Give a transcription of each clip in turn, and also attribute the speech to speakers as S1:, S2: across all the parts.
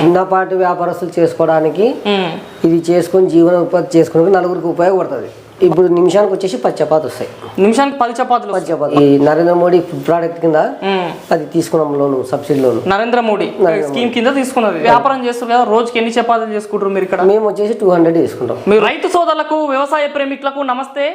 S1: చిన్నపాటి వ్యాపారస్తులు చేసుకోవడానికి. ఇది చేసుకొని జీవన ఉపాధి చేసుకోవడానికి నలుగురికి ఉపయోగపడుతుంది. ఇప్పుడు నిమిషానికి వచ్చేసి పది చపాతి వస్తాయి.
S2: నిమిషానికి పది చపాతీలు
S1: పది చపాతి ఈ నరేంద్ర మోడీ ఫుడ్ ప్రోడక్ట్ కింద. అది తీసుకున్నాం loan subsidy loan.
S2: Narendra Modi scheme కింద తీసుకున్నది. వ్యాపారం చేస్తారు కదా రోజుకి ఎన్ని చపాతీలు చేసుకుంటారు మీరు ఇక్కడ?
S1: మేము వచ్చేసి టూ హండ్రెడ్ తీసుకుంటాం.
S2: మీరు రైతు సోదరులకు వ్యవసాయ ప్రేమికులకు నమస్తే.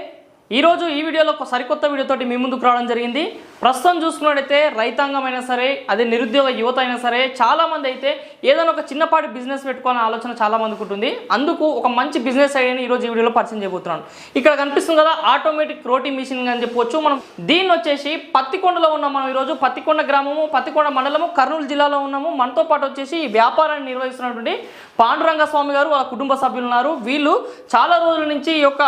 S2: ఈరోజు ఈ వీడియోలో ఒక సరికొత్త వీడియోతోటి మీ ముందుకు రావడం జరిగింది. ప్రస్తుతం చూసుకున్నట్టయితే రైతాంగం అయినా సరే అదే నిరుద్యోగ యువత అయినా సరే చాలా మంది అయితే ఏదైనా ఒక చిన్నపాటి బిజినెస్ పెట్టుకోవాలనే ఆలోచన చాలామందికి ఉంటుంది. అందుకు ఒక మంచి బిజినెస్ ఐడియాని ఈరోజు ఈ వీడియోలో పరిచయం చేయబోతున్నాను. ఇక్కడ కనిపిస్తుంది కదా ఆటోమేటిక్ రోటీ మిషన్ అని చెప్పొచ్చు. మనం దీన్ని వచ్చేసి పత్తికొండలో ఉన్నాం మనం ఈరోజు. పత్తికొండ గ్రామము పత్తికొండ మండలము కర్నూలు జిల్లాలో ఉన్నాము. మనతో పాటు వచ్చేసి ఈ వ్యాపారాన్ని నిర్వహిస్తున్నటువంటి పాండురంగ స్వామి గారు వాళ్ళ కుటుంబ సభ్యులు ఉన్నారు. వీళ్ళు చాలా రోజుల నుంచి ఈ యొక్క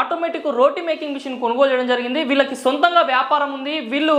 S2: ఆటోమేటిక్ రోటీ మేకింగ్ మిషన్ కొనుగోలు చేయడం జరిగింది. వీళ్ళకి సొంతంగా వ్యాపారం ఉంది. వీళ్ళు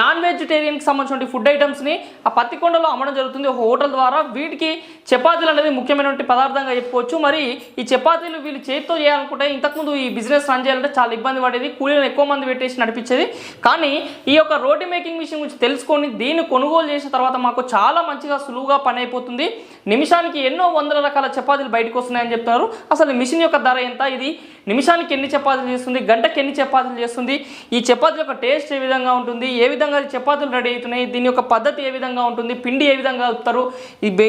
S2: నాన్ వెజిటేరియన్కి సంబంధించిన ఫుడ్ ఐటమ్స్ని ఆ పత్తికొండలో అమ్మడం జరుగుతుంది. ఒక హోటల్ ద్వారా వీటికి చపాతీలు అనేది ముఖ్యమైనటువంటి పదార్థంగా చెప్పుకోవచ్చు. మరి ఈ చపాతీలు వీళ్ళు చేతితో చేయాలనుకుంటే ఇంతకుముందు ఈ బిజినెస్ రన్ చేయాలంటే చాలా ఇబ్బంది పడేది. కూలీలను ఎక్కువ మంది పెట్టేసి నడిపించేది. కానీ ఈ యొక్క రోటీ మేకింగ్ మిషన్ గురించి తెలుసుకొని దీన్ని కొనుగోలు చేసిన తర్వాత మాకు చాలా మంచిగా సులువుగా పని అయిపోతుంది. నిమిషానికి ఎన్నో వందల రకాల చపాతీలు బయటకు వస్తున్నాయని చెప్తున్నారు. అసలు మిషన్ యొక్క ధర ఎంత? ఇది నిమిషానికి ఎన్ని చపాతీలు చేస్తుంది? గంటకి ఎన్ని చపాతీలు చేస్తుంది? ఈ చపాతీల యొక్క టేస్ట్ ఏ విధంగా ఉంటుంది? ఏ విధంగా చపాతీలు రెడీ అవుతున్నాయి? దీని యొక్క పద్ధతి ఏ విధంగా ఉంటుంది? పిండి ఏ విధంగా కలుపుతారు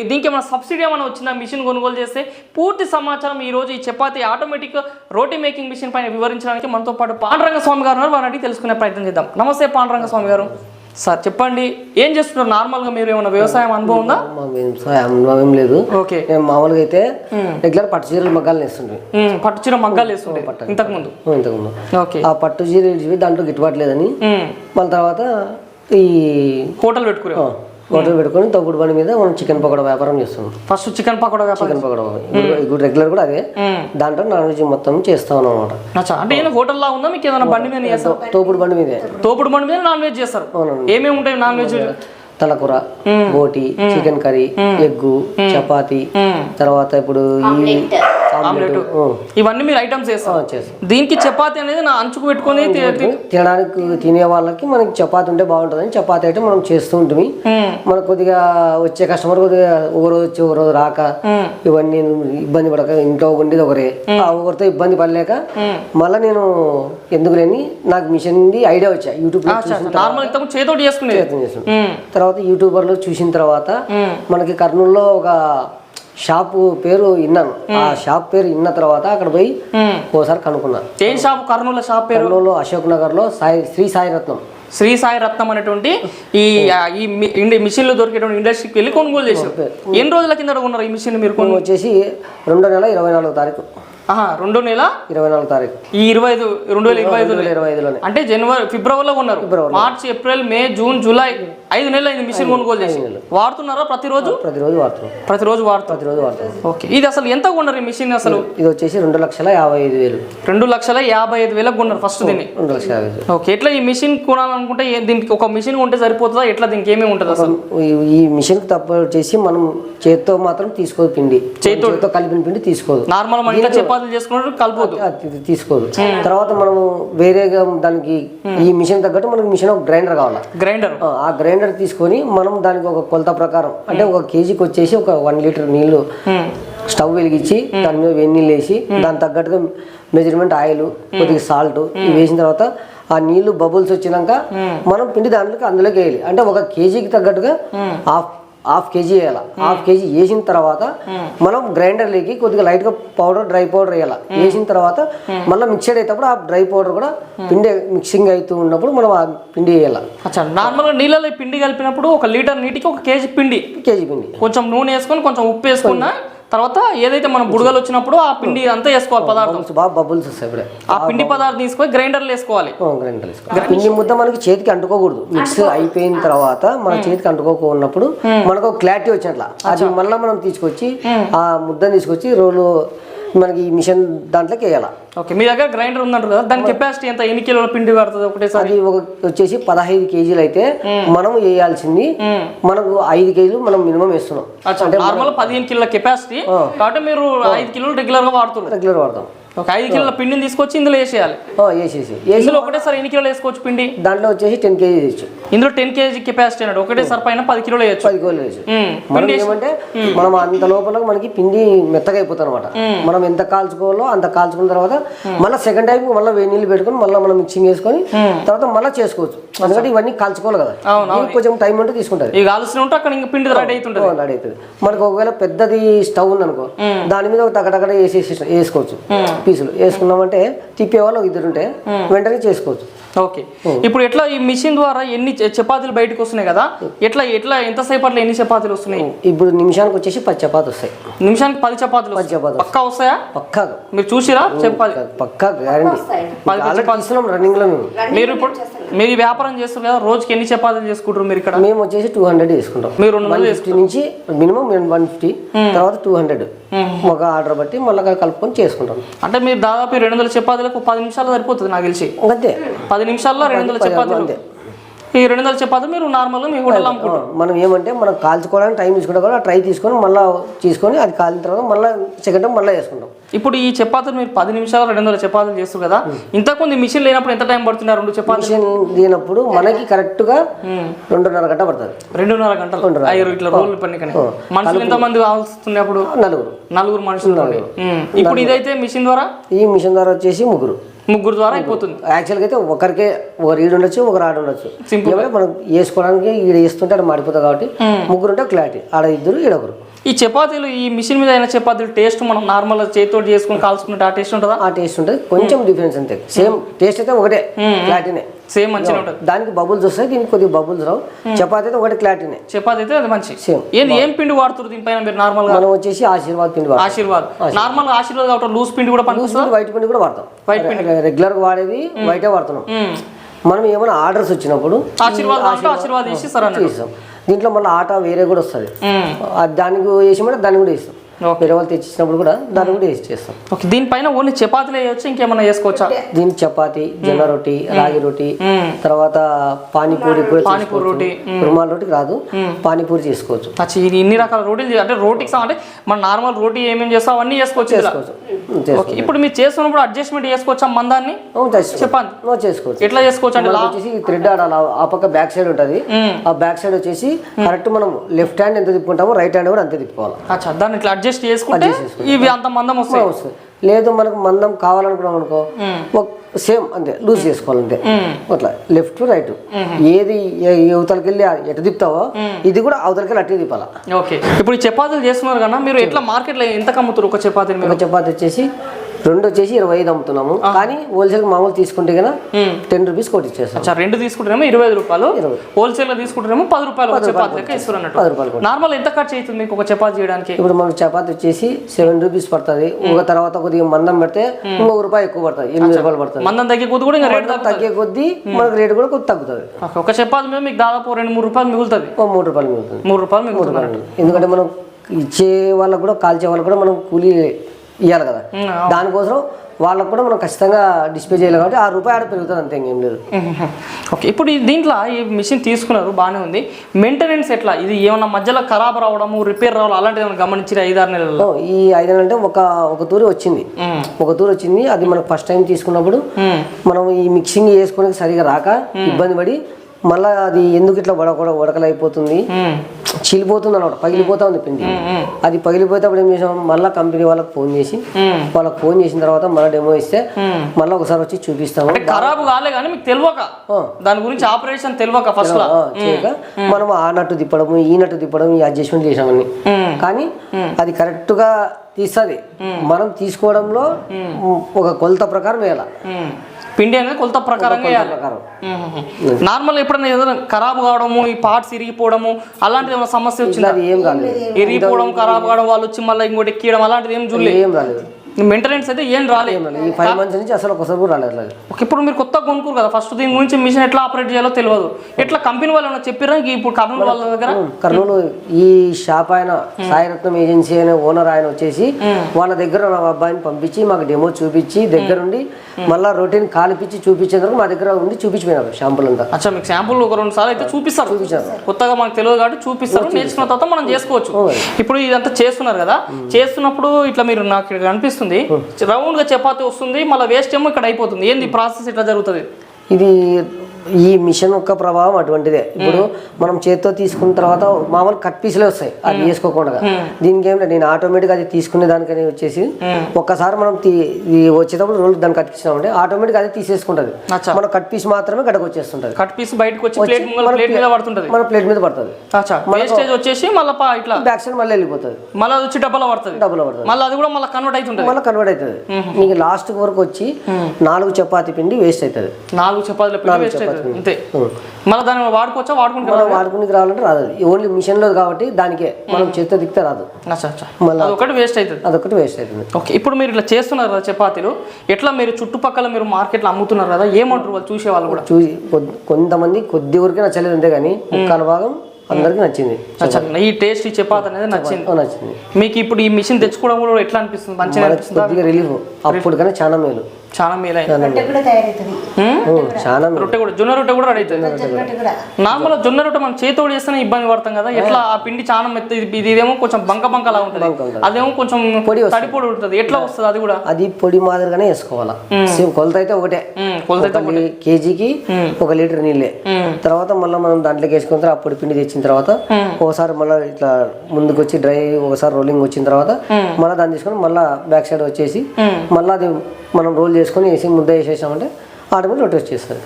S2: దీనికి ఏమైనా సబ్సిడీ ఏమైనా వచ్చిందా? మిషన్ కొనుగోలు చేస్తే పూర్తి సమాచారం ఈరోజు ఈ chapati automatic roti making machine పైన వివరించడానికి మనతో పాటు పాండరంగ స్వామి గారు ఉన్నారు. వారిని అడిగి తెలుసుకునే ప్రయత్నం చేద్దాం. నమస్తే పాండరంగ స్వామి గారు. సార్ చెప్పండి. ఏం చేస్తున్నారు? నార్మల్గా మీరు ఏమైనా వ్యవసాయం అనుభవం ఉందా?
S1: సహాయం అనుభవం లేదు.
S2: ఓకే.
S1: మేము మామూలుగా అయితే రెగ్యులర్ పట్టు చీరలు మగ్గాలు నేస్తుండే
S2: ఉమ్, పట్టు చీర మగ్గాలు వేస్తుండే. ఇంతకు ముందు?
S1: ఇంతకుముందు
S2: ఓకే.
S1: ఆ పట్టు చీర దాంట్లో గిట్టుబాటు లేదని. మళ్ళీ తర్వాత ఈ
S2: హోటల్ పెట్టుకునే
S1: హోటల్ పెట్టుకొని తగ్గుడు బండి మీద మనం చికెన్ పకోడా వ్యాపారం చేస్తున్నాం
S2: ఫస్ట్ చికెన్ పకోడా వ్యాపారం
S1: చికెన్ పకోడా ఇప్పుడు రెగ్యులర్ కూడా అదే. దాంట్లో నాన్ వెజ్ మొత్తం చేస్తాం అనమాట
S2: అంటే ఏదైనా హోటల్ లా ఉందా మీకు ఏదైనా బండి మీద చేస్తారు?
S1: తోపుడు బండి మీదే.
S2: తోపుడు బండి మీద నాన్ వెజ్ చేస్తారు. ఏమేమి ఉంటాయి నాన్ వెజ్
S1: తలకూర బోటి చికెన్ కర్రీ ఎగ్గు చపాతి తర్వాత ఇప్పుడు ఈ ఆమ్లెట్.
S2: ఇవన్నీ మీరు ఐటమ్స్
S1: చేస్తాం.
S2: దీనికి చపాతి అనేది నా అంచుకు పెట్టుకొని
S1: తినడానికి తినే వాళ్ళకి మనకి చపాతి ఉంటే బాగుంటుందని చపాతి అయితే మనం చేస్తూ ఉంటుంది మనకు కొద్దిగా వచ్చే కస్టమర్ కొద్దిగా ఒక రోజు వచ్చి ఒక రోజు రాక ఇవన్నీ ఇబ్బంది పడక ఇంట్లో ఉండేది ఒకరే. ఆ ఒకరితో ఇబ్బంది పడలేక మళ్ళీ నేను ఎందుకు లేని నాకు మిషన్ ఐడియా వచ్చా యూట్యూబ్
S2: చేతోటి ఉమ్,
S1: తర్వాత యూట్యూబర్లో చూసిన తర్వాత మనకి కర్నూలులో ఒక షాపు పేరు విన్నాను. ఆ షాప్ పేరు విన్న తర్వాత అక్కడ పోయి. ఓసారి కనుక్కున్నా.
S2: ఏం షాప్? కర్నూలు షాప్ పేరు?
S1: కర్నూలులో అశోక్ నగర్లో సాయి శ్రీ సాయిరత్నం
S2: శ్రీ సాయి రత్నం అనేటువంటి ఈ ఈ మిషన్లు దొరికేటువంటి ఇండస్ట్రీకి వెళ్ళి కొనుగోలు చేశారు. ఎన్ని రోజుల కింద ఉన్నారు ఈ మిషన్ మీరు కొను
S1: వచ్చేసి రెండో నెల ఇరవై నాలుగో తారీఖు.
S2: రెండో నెల?
S1: ఇరవై నాలుగో తారీఖు.
S2: ఈ ఇరవై ఐదు రెండు వేల ఇరవై ఐదు
S1: ఇరవై ఐదులోనే.
S2: అంటే జనవరి ఫిబ్రవరిలో కొన్నారు. March April May June July ఐదు నెలలు అయింది మిషన్ కొనుగోలు చేసి. వాడుతున్నారా ప్రతిరోజు?
S1: ప్రతిరోజు వాడుతున్నాం.
S2: ప్రతిరోజు వాడుతారు
S1: ప్రతిరోజు వాడుతున్నాం.
S2: ఓకే. ఇది అసలు ఎంత కొన్నారు ఈ మిషన్ అసలు?
S1: ఇది వచ్చేసి రెండు లక్షల యాభై ఐదు వేలు.
S2: రెండు లక్షల యాభై ఐదు వేలకు కొన్నారు ఫస్ట్ దీన్ని.
S1: రెండు లక్షల యాభై
S2: ఓకే. ఎట్లా ఈ మిషన్ కొనాలనుకుంటే దీనికి ఒక మిషన్ కొంటే సరిపోతుందా? ఎట్లా దీనికి ఏమేమి ఉంటుంది అసలు?
S1: ఈ- మిషన్కి తప్పు వచ్చేసి మనం చేత్తో మాత్రం తీసుకోదు పిండి. చేత్తో కలిపిన పిండి తీసుకోదు.
S2: నార్మల్ మన చపాతీలు చేసుకున్నట్టు
S1: ఇది తీసుకోదు. తర్వాత మనము వేరేగా దానికి ఈ మిషన్ తగ్గట్టు మనకి మిషన్ ఒక గ్రైండర్ కావాలి?
S2: గ్రైండర్.
S1: ఆ, గ్రైండర్ తీసుకొని మనం దానికి ఒక కొలత ప్రకారం అంటే ఒక కేజీకి వచ్చేసి ఒక వన్ లీటర్ నీళ్ళు స్టవ్ వెలిగించి దాని మీద వేడి నీళ్ళు వేసి దాని తగ్గట్టుగా మెజర్మెంట్ ఆయిల్ కొద్దిగా సాల్ట్ ఇవి వేసిన తర్వాత ఆ నీళ్ళు బబుల్స్ వచ్చినాక మనం పిండి దాంట్లోకి అందులోకి వేయాలి. అంటే ఒక కేజీకి తగ్గట్టుగా హాఫ్ హాఫ్ కేజీ వేయాలి. హాఫ్ కేజీ వేసిన తర్వాత మనం గ్రైండర్లోకి కొద్దిగా లైట్గా పౌడర్ డ్రై పౌడర్ వేయాలి. వేసిన తర్వాత మళ్ళీ మిక్సర్ అయ్యేటప్పుడు ఆ డ్రై పౌడర్ కూడా పిండి మిక్సింగ్ అవుతూ ఉన్నప్పుడు మనం ఆ పిండి వేయాలి.
S2: నార్మల్గా నీళ్ళలో పిండి కలిపినప్పుడు ఒక లీటర్ నీటికి ఒక కేజీ పిండి.
S1: కేజీ పిండి.
S2: కొంచెం నూనె వేసుకొని కొంచెం ఉప్పు వేసుకున్న తర్వాత ఏదైతే మనం బుడగలు వచ్చినప్పుడు ఆ పిండి అంతా వేసుకోవాలి పదార్థం.
S1: బబుల్స్ బాగా బబుల్స్ వస్తాయి ఇప్పుడే.
S2: ఆ పిండి పదార్థం తీసుకొని గ్రైండర్లో వేసుకోవాలి.
S1: గ్రైండర్ వేసుకోవాలి. పిండి ముద్ద మనకి చేతికి అంటుకోకూడదు. మిక్స్ అయిపోయిన తర్వాత మన చేతికి అంటుకోకున్నప్పుడు మనకు క్లారిటీ వచ్చినట్ల అది మళ్ళీ మనం తీసుకొచ్చి ఆ ముద్దను తీసుకొచ్చి రోలు మనకి ఈ మిషన్ దాంట్లోకి వేయాలి?
S2: ఓకే మీ దగ్గర గ్రైండర్ ఉందంటారు కదా దాని కెపాసిటీ ఎంత? ఎన్ని కిలోల పిండి పడుతుంది ఒకటేసారి?
S1: అది ఒక వచ్చేసి పదహైదు కేజీలు అయితే మనం వేయాల్సింది మనకు ఐదు కేజీలు మనం మినిమం వేస్తున్నాం.
S2: నార్మల్ పదిహేను కిలోల కెపాసిటీ కాబట్టి మీరు ఐదు కిలోలు రెగ్యులర్గా వాడుతున్నారు.
S1: రెగ్యులర్ వాడతాం.
S2: ఐదు కిలోల పిండిని తీసుకొచ్చి ఇందులో వేసేయాలి.
S1: వేసేసి వేసి
S2: ఇందులో ఒకటేసారి ఎన్ని కిలోలు వేసుకోవచ్చు పిండి?
S1: దాంట్లో వచ్చేసి టెన్ కేజీ వేయచ్చు.
S2: ఇందులో టెన్ కేజీ కెపాసిటీ అన్నాడు. ఒకటేసారి పైన పది కిలోలు వేయచ్చు.
S1: పది కిలోలు వేయచ్చు. మనం ఏమంటే మనం అంత లోపల మనకి పిండి మెత్తగా అయిపోతుంది అనమాట మనం ఎంత కాల్చుకోవాలో అంత కాల్చుకున్న తర్వాత మళ్ళీ సెకండ్ టైం మళ్ళీ వేడి నీళ్ళు పెట్టుకొని మళ్ళీ మనం మిక్సింగ్ వేసుకొని తర్వాత మళ్ళీ చేసుకోవచ్చు. ఎందుకంటే ఇవన్నీ కాల్చుకోవాలి కదా. కొంచెం టైం అంటే తీసుకుంటుంది
S2: ఇక కాల్సిన ఉంటే అక్కడ ఇంకా పిండి రెడీ అవుతుంటుంది.
S1: రెడీ అవుతుంది. మనకు ఒకవేళ పెద్దది స్టవ్ ఉందనుకో దాని మీద ఒక టకటకట వేసేసి వేసుకోవచ్చు. పీసులు వేసుకున్నామంటే తిప్పే వాళ్ళు ఒక ఇద్దరు ఉంటే వెంటనే చేసుకోవచ్చు.
S2: ఓకే. ఇప్పుడు ఎట్లా ఈ మిషన్ ద్వారా ఎన్ని చపాతీలు బయటకు వస్తున్నాయి కదా? ఎట్లా ఎట్లా ఎంతసేపట్లో ఎన్ని చపాతీలు వస్తున్నాయి?
S1: ఇప్పుడు నిమిషానికి వచ్చేసి పది చపాతి వస్తాయి.
S2: నిమిషానికి పది చపాతీలు
S1: పది. చపాతి
S2: పక్కా వస్తాయా?
S1: పక్కా
S2: మీరు చూసిరా? చపాతీ
S1: పక్కా గ్యారంటీ రన్నింగ్లో
S2: మీరు ఇప్పుడు మీరు ఈ వ్యాపారం చేస్తారు కదా రోజుకి ఎన్ని చపాతీలు చేసుకుంటారు మీరు ఇక్కడ?
S1: మేము వచ్చేసి టూ హండ్రెడ్ తీసుకుంటాం.
S2: మీరు రెండు
S1: వన్ ఫిఫ్టీ నుంచి మినిమం వన్ ఫిఫ్టీ తర్వాత టూ హండ్రెడ్ ఒక ఆర్డర్ బట్టి మళ్ళీ కలుపుకొని చేసుకుంటాం.
S2: అంటే మీరు దాదాపు రెండు వందల చపాతీలకు పది నిమిషాలు సరిపోతుంది నాకు తెలిసి.
S1: అంతే.
S2: పది నిమిషాల్లో రెండు వందల చపాతీలు.
S1: అంతే.
S2: ఈ రెండు వందల చపాతీలు మీరు నార్మల్గా మీ హోటల్ అమ్ముకుంటారు.
S1: మనం ఏమంటే మనం కాల్చుకోవడానికి టైం తీసుకుంటాం కూడా ట్రై తీసుకొని మళ్ళీ తీసుకొని అది కాలిన తర్వాత మళ్ళీ సెకండ్ టైం మళ్ళీ వేసుకుంటాం
S2: ఇప్పుడు ఈ చపాతీలు మీరు పది నిమిషాలు రెండు వందల చపాతీలు చేస్తారు కదా ఇంతకుముందు మిషన్ లేనప్పుడు ఎంత టైం పడుతుంది రెండు చపాతీలు?
S1: మిషన్ దిగినప్పుడు మనకి కరెక్ట్గా రెండున్నర గంట పడుతుంది.
S2: రెండున్నర గంటలు. ఐదు ఇట్లా రోజులు పని మనుషులు ఎంత మంది కావాల్సింది అప్పుడు?
S1: నలుగురు.
S2: నలుగురు మనుషులు. ఇప్పుడు ఇదైతే మిషన్ ద్వారా?
S1: ఈ మిషన్ ద్వారా వచ్చేసి ముగ్గురు.
S2: ముగ్గురు ద్వారా అయిపోతుంది.
S1: యాక్చువల్గా అయితే ఒకరికే ఒకరు ఈడు ఉండొచ్చు ఒకరు ఆడ ఉండొచ్చు. ఏమంటే మనం వేసుకోవడానికి ఈడ వేస్తుంటే ఆడ మాడిపోతుంది కాబట్టి ముగ్గురు ఉంటే క్లారిటీ. ఆడ ఇద్దరు ఈడొకరు
S2: ఈ చపాతీలు ఈ మిషన్ మీద అయిన చపాతీలు టేస్ట్ మనం నార్మల్ చేతితో చేసుకుని కాల్చుకుంటే ఆ టేస్ట్ ఉంటుందా?
S1: ఆ టేస్ట్ ఉంటుంది. కొంచెం డిఫరెన్స్ అంతే. సేమ్ టేస్ట్ అయితే ఒకటే క్లారిటీనే
S2: సేమ్ మంచిగా ఉంటుంది.
S1: దానికి బబుల్స్ వస్తాయి దీనికి కొద్దిగా బబుల్స్ రావు. చపాతీ అయితే ఒకటి క్లారిటీనే
S2: చపాతీ అయితే అది మంచి.
S1: సేమ్
S2: ఏంది ఏం పిండి వాడుతారు దీనిపైన మీరు నార్మల్గా?
S1: మనం వచ్చేసి ఆశీర్వాద్ పిండి
S2: ఆశీర్వాద్. నార్మల్గా ఆశీర్వాద్ కాబట్టి లూజ్ పిండి కూడా పనికొస్తుందా?
S1: వైట్ పిండి కూడా వాడతాం.
S2: వైట్
S1: రెగ్యులర్గా వాడేది వైటే వాడుతున్నాం. మనం ఏమైనా ఆర్డర్స్ వచ్చినప్పుడు
S2: ఆశీర్వాద్ ఆశీర్వాద్ చేసి సరే
S1: దీంట్లో మళ్ళీ ఆట వేరే కూడా వస్తుంది. దానికి వేసామంటే దాన్ని కూడా వేస్తాం వాళ్ళు తెచ్చినప్పుడు కూడా దాన్ని కూడా వేసి చేస్తాం.
S2: ఓకే దీనిపైన ఓన్లీ చపాతీలు వేయొచ్చు? ఇంకేమన్నా చేసుకోవచ్చా
S1: దీనికి చపాతి జొన్న రొట్టి రాగి రొట్టి. తర్వాత పానీపూరి
S2: పానీపూరి రోటీ
S1: రుమాల్ రోటికి రాదు పానీపూరి చేసుకోవచ్చు.
S2: ఇన్ని రకాల రోటీలు అంటే రోటీకి అంటే మన నార్మల్ రోటీ ఏమేమి చేస్తాం అవన్నీ చేసుకోవచ్చు.
S1: చేసుకోవచ్చు.
S2: ఇప్పుడు మీరు చేస్తున్నప్పుడు అడ్జస్ట్మెంట్ చేసుకోవచ్చా మందాన్ని. చెప్పండి.
S1: చేసుకోవచ్చు.
S2: ఎట్లా చేసుకోవచ్చు? అంటే
S1: వచ్చేసి థ్రెడ్ ఆడాలి ఆ పక్క బ్యాక్ సైడ్ ఉంటుంది. ఆ బ్యాక్ సైడ్ వచ్చేసి కరెక్ట్ మనం లెఫ్ట్ హ్యాండ్ ఎంత తిప్పుకుంటామో రైట్ హ్యాండ్ కూడా అంతే తిప్పుకోవాలి.
S2: దాన్ని ఇట్లా అడ్జస్ట్ చేసుకుంటే ఇవి అంత మందం వస్తాయి.
S1: వస్తుంది లేదు మనకు మందం కావాలనుకున్నాం అనుకో సేమ్ అంతే లూజ్ చేసుకోవాలంతే. అట్లా లెఫ్ట్ రైట్. ఏది అవతలకి వెళ్ళి ఎటు తిప్పుతావో ఇది కూడా అవతలకి వెళ్ళి అట్టే తిప్పాలా.
S2: ఓకే. ఇప్పుడు ఈ చపాతీలు చేస్తున్నారు కదా మీరు ఎట్లా మార్కెట్లో ఎంత అమ్ముతారు ఒక చపాతీని మీరు?
S1: ఒక చపాతి వచ్చేసి రెండు వచ్చేసి ఇరవై ఐదు అమ్ముతున్నాము. కానీ హోల్సేల్ మామూలు తీసుకుంటే కన్నా టెన్ రూపీస్ కొట్టి ఇచ్చేస్తాం
S2: రెండు తీసుకుంటేనేమో ఇరవై ఐదు రూపాయలు. హోల్సేల్లో తీసుకుంటేనేమో పది రూపాయలు ఇస్తారు అన్నట్టు.
S1: రూపాయలు
S2: నార్మల్ ఎంత ఖర్చు అవుతుంది మీకు ఒక చపాతీ చేయడానికి?
S1: ఇప్పుడు మనకు చపాతి వచ్చేసి సెవెన్ రూపీస్ పడుతుంది. ఒక తర్వాత కొద్దిగా మందం పెడితే ఇంకొక రూపాయి ఎక్కువ పడుతుంది. ఎనిమిది రూపాయలు పడుతుంది.
S2: మందం తగ్గే కొద్ది కూడా రేట్
S1: తగ్గే కొద్దీ మనకు రేటు కూడా కొద్ది తగ్గుతుంది.
S2: ఒక చపాతీ మీద మీకు దాదాపు రెండు మూడు రూపాయలు మిగులుతుంది.
S1: ఒక మూడు రూపాయలు మిగులుతుంది.
S2: మూడు రూపాయలు మిగులుతుంది.
S1: ఎందుకంటే మనం ఇచ్చే వాళ్ళకు కూడా కాల్చే వాళ్ళకు కూడా మనం కూలీ ఇవ్వాలి కదా. దానికోసం వాళ్ళకు కూడా మనం ఖచ్చితంగా డిస్ప్లే చేయాలి కాబట్టి ఆ రూపాయి ఆడ పెరుగుతుంది అంతే ఇంకేం లేదు.
S2: ఓకే ఇప్పుడు దీంట్లో ఈ మిషన్ తీసుకున్నారు బాగానే ఉంది. మెయింటెనెన్స్ ఎట్లా? ఇది ఏమన్నా మధ్యలో ఖరాబ్ రావడము రిపేర్ రావడం అలాంటిది ఏమైనా గమనించి ఐదారు నెలల్లో?
S1: ఈ ఐదు అంటే ఒక ఒక తూరి వచ్చింది. ఒక తూరి వచ్చింది అది మనకు ఫస్ట్ టైం తీసుకున్నప్పుడు. మనం ఈ మిక్సింగ్ చేసుకోవడానికి సరిగా రాక ఇబ్బంది పడి మళ్ళీ అది ఎందుకు ఇట్లా వడక ఉడకలైపోతుంది
S2: మ్మ్.
S1: చీలిపోతుంది అనమాట పగిలిపోతా ఉంది పిండి. అది పగిలిపోతే అప్పుడు ఏం చేసాం మళ్ళీ కంపెనీ వాళ్ళకి ఫోన్ చేసి. వాళ్ళకి ఫోన్ చేసిన తర్వాత మళ్ళీ డెమో ఇస్తే. మళ్ళీ ఒకసారి వచ్చి చూపిస్తాము
S2: ఖరాబ్ కాలే కానీ మీకు తెలియక. దాని గురించి ఆపరేషన్ తెలియక ఫస్ట్
S1: చేయక మనం ఆ నట్టు తిప్పడము ఈ నట్టు తిప్పడం ఈ అడ్జస్ట్మెంట్ చేసామని. కానీ అది కరెక్ట్గా తీస్తుంది. మనం తీసుకోవడంలో ఒక కొలత ప్రకారం వేయాల.
S2: పిండి అనేది కొలత ప్రకారంగా
S1: ప్రకారం.
S2: నార్మల్ ఎప్పుడైనా ఏదైనా ఖరాబ్ కావడము ఈ పార్ట్స్ ఇరిగిపోవడము అలాంటిది ఏమైనా సమస్య వచ్చిందా?
S1: అది ఏం రాలేదు
S2: ఇరిగిపోవడం ఖరాబ్ కావడం వాళ్ళు వచ్చి మళ్ళీ ఇంకోటి ఎక్కియడం అలాంటిది ఏం చూడలేదు?
S1: ఏం రాలేదు.
S2: మెయింటెనెన్స్ అయితే ఏం రాలేదు
S1: ఈ ఫైవ్ మంత్స్ నుంచి అసలు ఒకసారి రాలేదు.
S2: ఓకే ఇప్పుడు మీరు కొత్తగా కొనుక్కోరు కదా ఫస్ట్ దీని గురించి మిషన్ ఎట్లా ఆపరేట్ చేయాలో తెలియదు. ఎట్లా కంపెనీ వాళ్ళు చెప్పారా ఇప్పుడు కర్నూలు వాళ్ళ దగ్గర?
S1: కర్నూలు ఈ షాప్ ఆయన సాయిరత్నం ఏజెన్సీ అనే ఓనర్ ఆయన వచ్చేసి వాళ్ళ దగ్గర నా అబ్బాయిని పంపించి మాకు డెమో చూపించి దగ్గరుండి మళ్ళా రొటీన్ కాలిపించి చూపించేందుకు మా దగ్గర ఉండి చూపించిపోయినారు షాంపుల్ అంతా
S2: అచ్చా మీకు శాంపుల్ ఒక రెండు సార్లు అయితే చూపిస్తారు. కొత్తగా మనకు తెలియదు కాబట్టి చూపిస్తారు. నేర్చుకున్న తర్వాత మనం చేసుకోవచ్చు. ఇప్పుడు ఇదంతా చేస్తున్నారు కదా చేస్తున్నప్పుడు ఇట్లా మీరు నాకు ఇక్కడ కనిపిస్తుంది కనిపిస్తుంది రౌండ్గా చపాతి వస్తుంది మళ్ళీ వేస్ట్ ఏమో ఇక్కడ అయిపోతుంది. ఏంది ప్రాసెస్ ఇట్లా జరుగుతుంది?
S1: ఇది ఈ మిషన్ యొక్క ప్రభావం అటువంటిదే. ఇప్పుడు మనం చేత్తో తీసుకున్న తర్వాత మామూలు కట్ పీసులే వస్తాయి. అది వేసుకోకుండా. దీనికి ఏమిటంటే నేను ఆటోమేటిక్ అది తీసుకునే దానికని వచ్చేసి ఒక్కసారి మనం వచ్చేటప్పుడు రోల్ దానికి అతికించినామంటే ఆటోమేటిక్ అది తీసేసుకుంటది. మన కట్ పీస్ మాత్రమే గడకు వచ్చేస్తుంటది.
S2: కట్ పీస్ బయటకు వచ్చి ప్లేట్ ముంగల ప్లేట్ మీద పడుతుంటది.
S1: మన ప్లేట్ మీద పడుతుంది.
S2: వేస్టేజ్ వచ్చేసి మళ్ళీ ఇట్లా
S1: బ్యాక్ సైడ్ మళ్ళీ వెళ్ళిపోతుంది.
S2: మళ్ళీ వచ్చి డబ్బాలో పడుతుంది.
S1: డబ్బులో పడుతుంది.
S2: మళ్ళీ అది కూడా మళ్ళీ కన్వర్ట్ అవుతుంటది.
S1: మళ్ళీ కన్వర్ట్ అవుతుంది. నీకు లాస్ట్ వరకు వచ్చి నాలుగు చపాతీ పిండి వేస్ట్ అవుతుంది.
S2: నాలుగు చపాతీల పిండి వేస్ట్ అవుతుంది అంతే. మళ్ళీ దాన్ని వాడుకోవచ్చా? వాడుకుంటే
S1: మనం వాడుకునికి రావాలంటే రాదు. ఓన్లీ మిషన్లో కాబట్టి దానికే మనం చేత్తో దిక్తే రాదు. మళ్ళా
S2: అది ఒకటి వేస్ట్ అవుతుంది.
S1: అదొకటి వేస్ట్ అవుతుంది.
S2: ఓకే ఇప్పుడు మీరు ఇట్లా చేస్తున్నారు కదా చపాతీలు ఎట్లా మీరు చుట్టుపక్కల మీరు మార్కెట్లో అమ్ముతున్నారు కదా ఏమంటారు వాళ్ళు చూసే వాళ్ళు కూడా?
S1: చూసి కొంతమంది కొద్ది వరకే నచ్చలేదు అంతే కానీ ముక్కాల భాగం అందరికి నచ్చింది.
S2: ఈ టేస్ట్ ఈ చపాతీ అనేది నచ్చింది.
S1: నచ్చింది.
S2: మీకు ఇప్పుడు ఈ మిషన్ తెచ్చుకోవడం కూడా ఎట్లా అనిపిస్తుంది? మంచిగా
S1: రిలీఫ్ అప్పుడు కానీ చాలా మేలు.
S2: చాలా
S1: మేలు మేలు.
S2: రొట్టె కూడా జొన్న రొట్టె కూడా రెడీ అవుతుంది. నార్మల్ జొన్న రొట్టె మనం చేతోడు చేస్తేనే ఇబ్బంది పడతాం కదా. ఎట్లా ఆ. పిండి చాలా మెత్త ఇది ఇది ఇదేమో కొంచెం బంక బంక లా ఉంటుంది. అదేమో కొంచెం తడి పొడి ఉంటుంది. ఎట్లా వస్తుంది అది కూడా?
S1: అది పొడి మాదిరిగానే వేసుకోవాలా. సేమ్ కొలత అయితే ఒకటే.
S2: కొలత
S1: లీ- కేజీకి ఒక లీటర్ నీళ్ళే. తర్వాత మళ్ళీ మనం దాంట్లోకి వేసుకున్న తర్వాత ఆ పొడి పిండి తెచ్చిన తర్వాత ఒకసారి మళ్ళీ ఇట్లా ముందుకు వచ్చి డ్రై ఒకసారి రోలింగ్ వచ్చిన తర్వాత మళ్ళీ దాన్ని తీసుకొని మళ్ళీ బ్యాక్ సైడ్ వచ్చేసి మళ్ళీ అది మనం రోల్ చేసుకొని వేసి ముద్ద వేసేసామంటే ఆటోమేటిక్ రొట్టె వచ్చేస్తుంది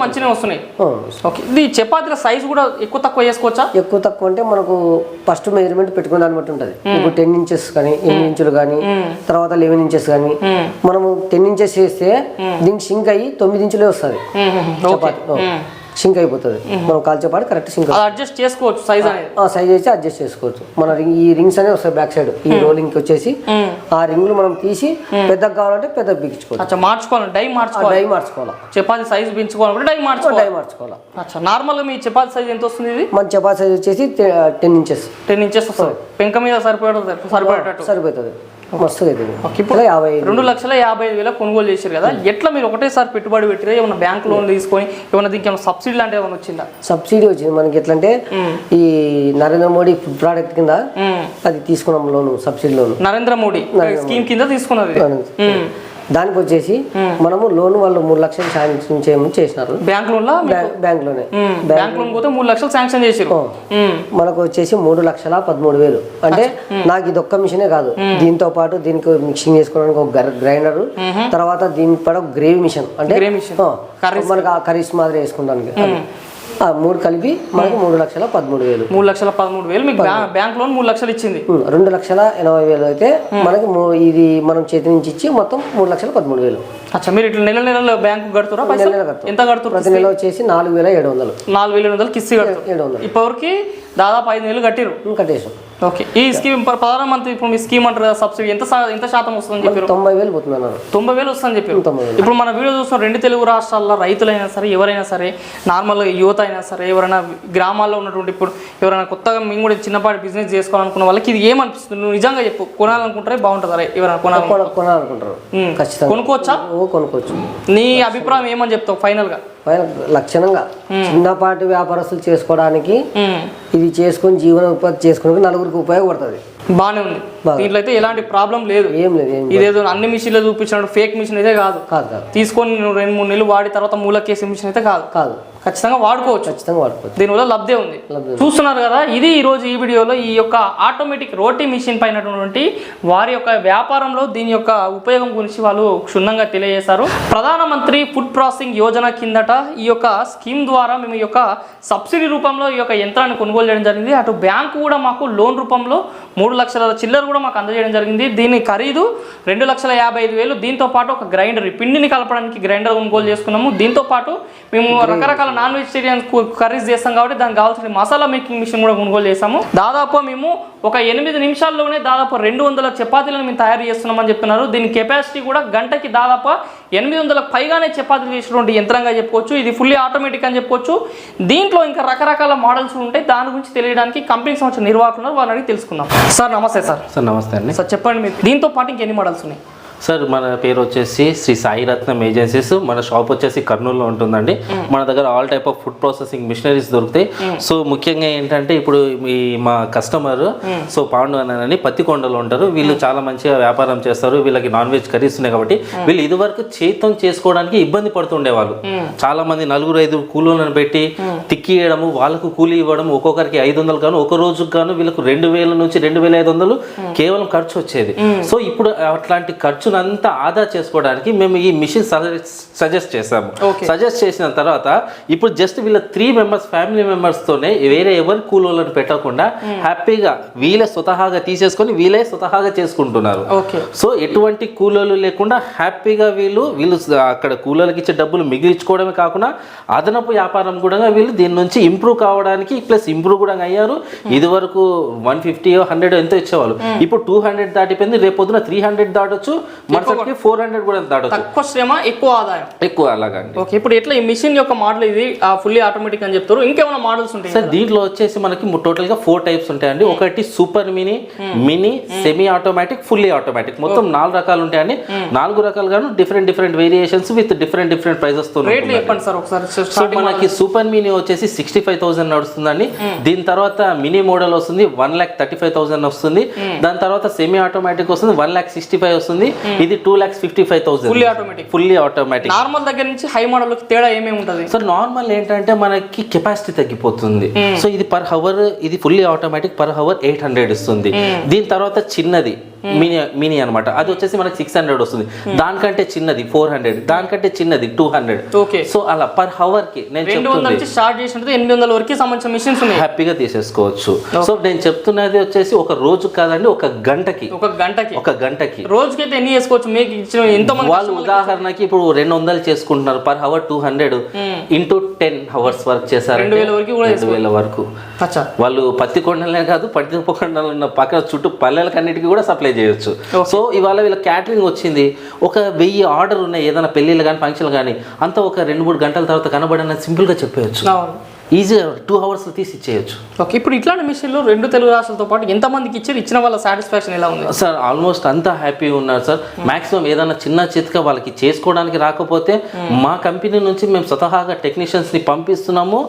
S2: మంచిగా వస్తున్నాయి. ఓకే ఇది చపాతీల సైజ్ కూడా ఎక్కువ తక్కువ చేసుకోవచ్చా?
S1: ఎక్కువ తక్కువ అంటే మనకు ఫస్ట్ మెజర్మెంట్ పెట్టుకునే దాన్ని బట్టి ఉంటుంది. ఇప్పుడు టెన్ ఇంచెస్ కానీ ఎనిమిది ఇంచులు కానీ తర్వాత లెవెన్ ఇంచెస్ కానీ మనము టెన్ ఇంచెస్ చేస్తే దీనికి సింక్ అయ్యి తొమ్మిది ఇంచులే వస్తుంది.
S2: ఓకే.
S1: సింక్ అయిపోతుంది. మనం కాల్చేపాటు కరెక్ట్ సింక్
S2: అడ్జస్ట్ చేసుకోవచ్చు సైజ్ అనేది.
S1: సైజ్ అయితే అడ్జస్ట్ చేసుకోవచ్చు. మన రింగ్ ఈ రింగ్స్ అనేవి వస్తాయి బ్యాక్ సైడ్ ఈ రోలింగ్ వచ్చేసి ఆ రింగ్లు మనం తీసి పెద్దగా కావాలంటే పెద్దగా బిగించుకోవచ్చు.
S2: అచ్చా మార్చుకోవాలి డై మార్చుకోవాలి.
S1: డై మార్చుకోవాలా.
S2: చపాతీ సైజ్ పెంచుకోవాలంటే డై మార్చుకోవాలి.
S1: డై మార్చుకోవాలా.
S2: అచ్చా నార్మల్గా మీ చపాతీ సైజ్ ఎంత వస్తుంది ఇది?
S1: మన చపాతీ సైజ్ వచ్చేసి టెన్ ఇంచెస్
S2: టెన్ ఇంచెస్ వస్తుంది. పెంక మీద సరిపోయేటట్టు సరిపోయేటట్టు
S1: సరిపోతుంది. మస్తుగా
S2: ఇప్పుడు
S1: యాభై
S2: రెండు లక్షల యాభై ఐదు వేల కొనుగోలు చేశారు కదా. ఎట్లా మీరు ఒకటేసారి పెట్టుబడి పెట్టిరా? ఏమైనా బ్యాంక్ లోన్ తీసుకొని ఏమైనా దీనికి ఏమైనా సబ్సిడీ లాంటివి ఏమైనా వచ్చిందా?
S1: సబ్సిడీ వచ్చింది. మనకి ఎట్లా అంటే ఈ నరేంద్ర మోడీ ఫుడ్ ప్రోడక్ట్ కింద. అది తీసుకున్నాం loan subsidy loan.
S2: Narendra Modi scheme కింద తీసుకున్నది.
S1: దానికి వచ్చేసి మనము లోన్ వాళ్ళు మూడు లక్షలు శాంక్షన్ చేయమని చేసినారు.
S2: Bank loan? బ్యాంక్లోనే
S1: బ్యాంక్ లోన్
S2: పోతే మూడు లక్షలు శాంక్షన్ చేసారు.
S1: మనకు వచ్చేసి మూడు లక్షల పదమూడు వేలు. అంటే నాకు ఇది ఒక్క మిషనే కాదు. దీంతో పాటు దీనికి మిక్సింగ్ చేసుకోవడానికి ఒక గ్రైండర్. తర్వాత పాటు ఒక గ్రేవీ మిషన్. అంటే మనకు ఆ కర్రీస్ మాదిరి. ఆ మూడు కలిపి మనకు మూడు లక్షల పదమూడు వేలు.
S2: మూడు లక్షల పదమూడు వేలు. మీకు బ్యా- బ్యాంక్ లోన్ మూడు లక్షలు ఇచ్చింది.
S1: రెండు లక్షల ఎనభై వేలు అయితే మనకి ఇది మనం చేతి నుంచి ఇచ్చి మొత్తం మూడు లక్షల పదమూడు వేలు.
S2: అచ్చా మీరు ఇట్లా నెల నెలలో బ్యాంకు కడుతురా పైసలు. ఎంత కడుతురు
S1: ప్రతి నెల వచ్చేసి నాలుగు వేల ఏడు వందలు.
S2: నాలుగు వేల వందలు కిస్తి
S1: ఏడు వందలు.
S2: ఇప్పటివరకు దాదాపు ఐదు నెలలు కట్టిరు
S1: కట్టేసాం
S2: ఓకే. ఈ స్కీమ్ ప్ర- ప్రధానమంత్రి ఇప్పుడు మీ స్కీమ్ అంటారు కదా సబ్సిడీ ఎంత ఎంత శాతం వస్తుందని చెప్పారు?
S1: తొంభై వేలు పోతుంది
S2: తొంభై వేలు వస్తుందని చెప్పారు. ఇప్పుడు మన వీడియో చూస్తున్న రెండు తెలుగు రాష్ట్రాల్లో రైతులైనా సరే ఎవరైనా సరే నార్మల్ యువత అయినా సరే ఎవరైనా గ్రామాల్లో ఉన్నటువంటి ఇప్పుడు ఎవరైనా కొత్తగా మేము కూడా చిన్నపాటి బిజినెస్ చేసుకోవాలనుకున్న వాళ్ళకి ఇది ఏమనిపిస్తుంది? నువ్వు నిజంగా చెప్పు. కొనాలనుకుంటారే బాగుంటుంది? ఎవరైనా కొనాలి
S1: కొన కొనాలనుకుంటారు. ఖచ్చితంగా.
S2: కొనుక్కోవచ్చా?
S1: కొనుక్కోవచ్చు.
S2: నీ అభిప్రాయం ఏమని చెప్తావు ఫైనల్గా
S1: పైన లక్షణంగా చిన్నపాటి వ్యాపారస్తులు చేసుకోవడానికి. ఇది చేసుకొని జీవన ఉపాధి చేసుకోవడానికి నలుగురికి ఉపయోగపడుతుంది.
S2: బాగానే ఉంది. దీంట్లో అయితే ఎలాంటి ప్రాబ్లం లేదు.
S1: ఏం లేదు
S2: ఇదేదో అన్ని మిషన్లు చూపించినట్టు ఫేక్ మిషన్ అయితే కాదు.
S1: కాదు
S2: తీసుకొని రెండు మూడు నెలలు వాడి తర్వాత మూలకేసే మిషన్ అయితే కాదు.
S1: కాదు.
S2: ఖచ్చితంగా వాడుకోవచ్చు
S1: ఖచ్చితంగా వాడుకోవచ్చు.
S2: దీనివల్ల లబ్ధే ఉంది. చూస్తున్నారు కదా ఇది ఈ రోజు ఈ వీడియోలో ఈ యొక్క ఆటోమేటిక్ రోటీ మిషన్ పైనటువంటి వారి యొక్క వ్యాపారంలో దీని యొక్క ఉపయోగం గురించి వాళ్ళు క్షుణ్ణంగా తెలియజేశారు. ప్రధానమంత్రి ఫుడ్ ప్రాసెసింగ్ యోజన కిందట ఈ యొక్క స్కీమ్ ద్వారా మేము ఈ యొక్క సబ్సిడీ రూపంలో ఈ యొక్క యంత్రాన్ని కొనుగోలు చేయడం జరిగింది. అటు బ్యాంకు కూడా మాకు లోన్ రూపంలో మూడు లక్షల చిల్లర కూడా మాకు అందజేయడం జరిగింది. దీని ఖరీదు రెండు లక్షల యాభై ఐదు వేలు. దీంతో పాటు ఒక గ్రైండర్ పిండిని కలపడానికి గ్రైండర్ కొనుగోలు చేసుకున్నాము. దీంతో పాటు మేము రకరకాల నాన్ వెజిటేరియన్ కర్రీస్ చేస్తాం కాబట్టి దానికి కావాల్సిన మసాలా మేకింగ్ మిషన్ కూడా కొనుగోలు చేసాము దాదాపు మేము ఒక ఎనిమిది నిమిషాల్లోనే దాదాపు రెండు వందల చపాతీలను మేము తయారు చేస్తున్నామని చెప్తున్నారు. దీని కెపాసిటీ కూడా గంటకి దాదాపు ఎనిమిది వందలకు పైగానే చపాతీలు చేసినటువంటి యంత్రంగా చెప్పుకోవచ్చు. ఇది ఫుల్లీ ఆటోమేటిక్ అని చెప్పుకోవచ్చు. దీంట్లో ఇంకా రకరకాల మోడల్స్ ఉంటాయి. దాని గురించి తెలియడానికి కంపెనీకి సంబంధించిన నిర్వాహకులు వాళ్ళని అడిగి తెలుసుకుందాం. సార్ నమస్తే సార్.
S3: సార్ నమస్తే అండి.
S2: సార్ చెప్పండి మీరు దీంతో పాటు ఇంకెన్ని మోడల్స్ ఉన్నాయి?
S4: సార్ మన పేరు వచ్చేసి శ్రీ సాయి రత్నం ఏజెన్సీస్. మన షాప్ వచ్చేసి కర్నూలులో ఉంటుందండి. మన దగ్గర all type of food processing machineries దొరుకుతాయి. సో ముఖ్యంగా ఏంటంటే ఇప్పుడు ఈ మా కస్టమర్ సో పాండు అని పత్తికొండలో ఉంటారు. వీళ్ళు చాలా మంచిగా వ్యాపారం చేస్తారు. వీళ్ళకి నాన్ వెజ్ కర్రీస్ ఉన్నాయి కాబట్టి వీళ్ళు ఇదివరకు చేతం చేసుకోవడానికి ఇబ్బంది పడుతుండేవాళ్ళు. చాలా మంది నలుగురు ఐదు కూలీలను పెట్టి తిక్కియడము వాళ్ళకు కూలీ ఇవ్వడం ఒక్కొక్కరికి ఐదు వందలు గాను ఒక రోజుకు గాను వీళ్ళకు రెండు వేల నుంచి రెండు వేల ఐదు వందలు కేవలం ఖర్చు వచ్చేది. సో ఇప్పుడు అట్లాంటి ఖర్చును అంతా ఆదా చేసుకోవడానికి మేము ఈ మిషన్ సజెస్ట్ చేసాము. సజెస్ట్ చేసిన తర్వాత ఇప్పుడు జస్ట్ వీళ్ళ త్రీ మెంబర్స్ ఫ్యామిలీ మెంబర్స్తోనే వేరే ఎవరి కూలీలను పెట్టకుండా హ్యాపీగా వీళ్ళే స్వతహాగా తీసేసుకొని వీళ్ళే స్వతహాగా చేసుకుంటున్నారు.
S2: ఓకే.
S4: సో ఎటువంటి కూలీలు లేకుండా హ్యాపీగా వీళ్ళు వీళ్ళు అక్కడ కూలీలకు ఇచ్చే డబ్బులు మిగిలించుకోవడమే కాకుండా అదనపు వ్యాపారం కూడా వీళ్ళు దీని నుంచి ఇంప్రూవ్ కావడానికి ప్లస్ ఇంప్రూవ్ కూడా అయ్యారు. ఇది వరకు వన్ ఫిఫ్టీ హండ్రెడ్ ఎంతో ఇచ్చేవాళ్ళు. ఇప్పుడు టూ హండ్రెడ్ దాటిపోయింది. రేపు పొద్దున త్రీ హండ్రెడ్ దాటొచ్చు. మరుసటికి ఫోర్ హండ్రెడ్ కూడా దాటొచ్చు.
S2: తక్కువ శ్రమ ఎక్కువ ఆదాయం.
S4: ఎక్కువ అలాగండి.
S2: ఓకే ఇప్పుడు ఎట్లా ఈ మిషన్ యొక్క మోడల్ ఇది ఫుల్లీ ఆటోమేటిక్ అని చెప్తారు. ఇంకేమైనా మోడల్స్ ఉంటాయి
S4: సార్ దీంట్లో వచ్చేసి మనకి టోటల్గా ఫోర్ టైప్స్ ఉంటాయండి. ఒకటి super mini mini semi automatic fully automatic మొత్తం నాలుగు రకాలు ఉంటాయండి. నాలుగు రకాలుగాను different different variations with different different
S2: ప్రైజెస్తో చెప్పండి సార్ ఒకసారి.
S4: సో మనకి సూపర్ మినీ వచ్చేసి సిక్స్టీ ఫైవ్ థౌసండ్ నడుస్తుందండి దీని తర్వాత మినీ మోడల్ వస్తుంది one lakh thirty five thousand వస్తుంది దాని తర్వాత సెమీ ఆటోమేటిక్ వస్తుంది వన్ ల్యాక్ సిక్స్టీ ఫైవ్ వస్తుంది ఇది two lakhs fifty five thousand
S2: fully automatic
S4: fully automatic
S2: normal దగ్గర నుంచి హై మోడల్ తేడా ఏమేమి ఉంటుంది?
S4: సో నార్మల్ ఏంటంటే మనకి కెపాసిటీ తగ్గిపోతుంది. సో ఇది పర్ హవర్ ఇది fully automatic per hour eight hundred ఇస్తుంది. దీని తర్వాత చిన్నది. మినీ మినీ అనమాట అది వచ్చేసి మనకి సిక్స్ హండ్రెడ్ వస్తుంది. దానికంటే చిన్నది ఫోర్ హండ్రెడ్ దానికంటే చిన్నది టూ హండ్రెడ్
S2: ఓకే
S4: సో అలా పర్ హవర్కి నేను చెప్తుంది.
S2: స్టార్ట్ చేసినట్టు ఎనిమిది వందల వరకు సంబంధించిన మిషన్స్ ఉన్నాయి.
S4: హ్యాపీగా తీసేసుకోవచ్చు. సో నేను చెప్తున్నది వచ్చేసి ఒక రోజు కాదండి ఒక గంటకి.
S2: ఒక గంటకి.
S4: ఒక గంటకి.
S2: రోజుకైతే ఎన్ని చేసుకోవచ్చు? మీకు ఇచ్చిన ఎంతో
S4: వాళ్ళు ఉదాహరణకి ఇప్పుడు రెండు వందలు చేసుకుంటున్నారు per hour two hundred into ten hours work చేశారు
S2: రెండు వేల వరకు
S4: రెండు వేల వరకు. వాళ్ళు పత్తి కొండలే కాదు పత్తి కొండలు ఉన్న పక్కన చుట్టూ పల్లెలకన్నిటికీ కూడా సప్లై చేయొచ్చు. సో ఇవాళ వీళ్ళ క్యాటరింగ్ వచ్చింది. ఒక వెయ్యి ఆర్డర్ ఉన్నాయి ఏదైనా పెళ్ళిళ్ళు కానీ ఫంక్షన్లు కానీ అంతా ఒక రెండు మూడు గంటల తర్వాత కనబడిన సింపుల్గా చెప్పేయచ్చు. ఈజీగా టూ అవర్స్లో తీసి ఇచ్చేయచ్చు.
S2: ఓకే ఇప్పుడు ఇట్లాంటి మిషన్లు రెండు తెలుగు రాష్ట్రాలతో పాటు ఎంతమందికి ఇచ్చారు ఇచ్చిన వాళ్ళ సాటిస్ఫాక్షన్ ఎలా ఉంది?
S4: సార్ ఆల్మోస్ట్ అంతా హ్యాపీ ఉన్నారు సార్ మాక్సిమం ఏదైనా చిన్న చితక వాళ్ళకి చేసుకోవడానికి రాకపోతే మా కంపెనీ నుంచి మేము స్వతహాగా టెక్నీషియన్స్ని పంపిస్తున్నాము.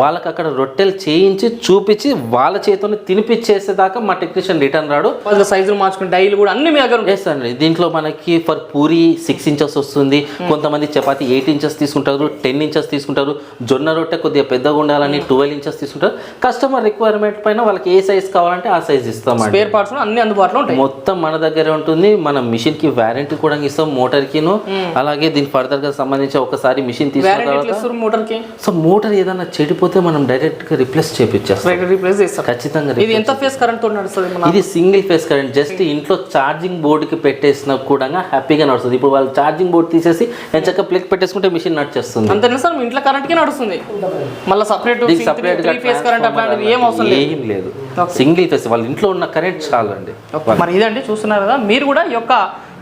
S4: వాళ్ళకి అక్కడ రొట్టెలు చేయించి చూపించి వాళ్ళ చేతిని తినిపించేసేదాకా మా టెక్నీషియన్ రిటర్న్ రాడు.
S2: వాళ్ళ సైజులు మార్చుకుని డైలు కూడా అన్ని మీ దగ్గర
S4: అండి దీంట్లో మనకి ఫర్ పూరి సిక్స్ ఇంచెస్ వస్తుంది. కొంతమంది చపాతి ఎయిట్ ఇంచెస్ తీసుకుంటారు టెన్ ఇంచెస్ తీసుకుంటారు. జొన్న రొట్టె కొద్దిగా పెద్దగా ఉండాలని ట్వెల్వ్ ఇంచెస్ తీసుకుంటారు. కస్టమర్ రిక్వైర్మెంట్ పైన వాళ్ళకి ఏ సైజ్ కావాలంటే ఆ సైజ్ ఇస్తామండి.
S2: స్పేర్ పార్ట్స్ అన్ని అందుబాటులో ఉంటాయి.
S4: మొత్తం మన దగ్గరే ఉంటుంది. మన మిషన్కి వారంటీ కూడా ఇస్తాం మోటార్ కిను. అలాగే దీని ఫర్దర్గా సంబంధించి ఒకసారి మిషన్ తీసుకున్న
S2: ఇస్తారు మోటార్కి
S4: సో మోటార్ ఏదైనా చెడిపోతే మనం డైరెక్ట్గా రిప్లేస్ చేపించేస్తాం
S2: రీప్లేస్
S4: ఖచ్చితంగా
S2: ఇది ఎంత ఫేస్ కరెంట్తో నడుస్తుంది మన
S4: ఇది సింగిల్ ఫేస్ కరెంట్ జస్ట్ ఇంట్లో ఛార్జింగ్ బోర్డుకి పెట్టేసిన కూడా హ్యాపీగా నడుస్తుంది. ఇప్పుడు వాళ్ళు ఛార్జింగ్ బోర్డు తీసేసి నేను చక్క ప్లగ్ పెట్టేసుకుంటే మిషన్ నడిచేస్తుంది.
S2: అంతేనా సార్? ఇంట్లో కరెంట్కి నడుస్తుంది. మళ్ళీ సపరేట్
S4: సపరేట్
S2: ఏం లేదు.
S4: సింగిల్ ఫేస్ వాళ్ళ ఇంట్లో ఉన్న కరెంట్ చాలండి.
S2: మరి ఇదండి చూస్తున్నారు కదా మీరు కూడా ఈ యొక్క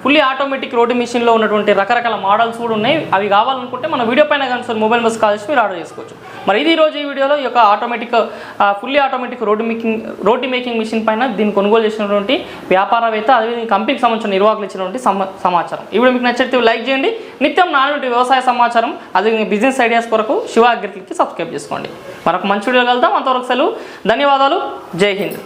S2: ఫుల్లీ ఆటోమేటిక్ రోడ్డు మిషన్లో ఉన్నటువంటి రకరకాల మోడల్స్ కూడా ఉన్నాయి. అవి కావాలనుకుంటే మన వీడియో పైన కానీ సార్ మొబైల్ బస్ కాల్ చేసి మీరు ఆర్డర్ చేసుకోవచ్చు. మరి ఇది రోజు ఈ వీడియోలో ఈ యొక్క automatic fully automatic roti making roti making machine పైన దీన్ని కొనుగోలు చేసినటువంటి వ్యాపారవేత్త అదేవిధంగా కంపెనీకి సంబంధించిన నిర్వాహకులు ఇచ్చినటువంటి సమాచారం. ఇప్పుడు మీకు నచ్చితే లైక్ చేయండి. నిత్యం నానటువంటి వ్యవసాయ సమాచారం అదేవిధంగా బిజినెస్ ఐడియాస్ కొరకు శివ అగ్రికల్కి సబ్స్క్రైబ్ చేసుకోండి. మరొక మంచి వీడియో కలుద్దాం. అంతవరకు సెలవు. ధన్యవాదాలు. జై హింద్.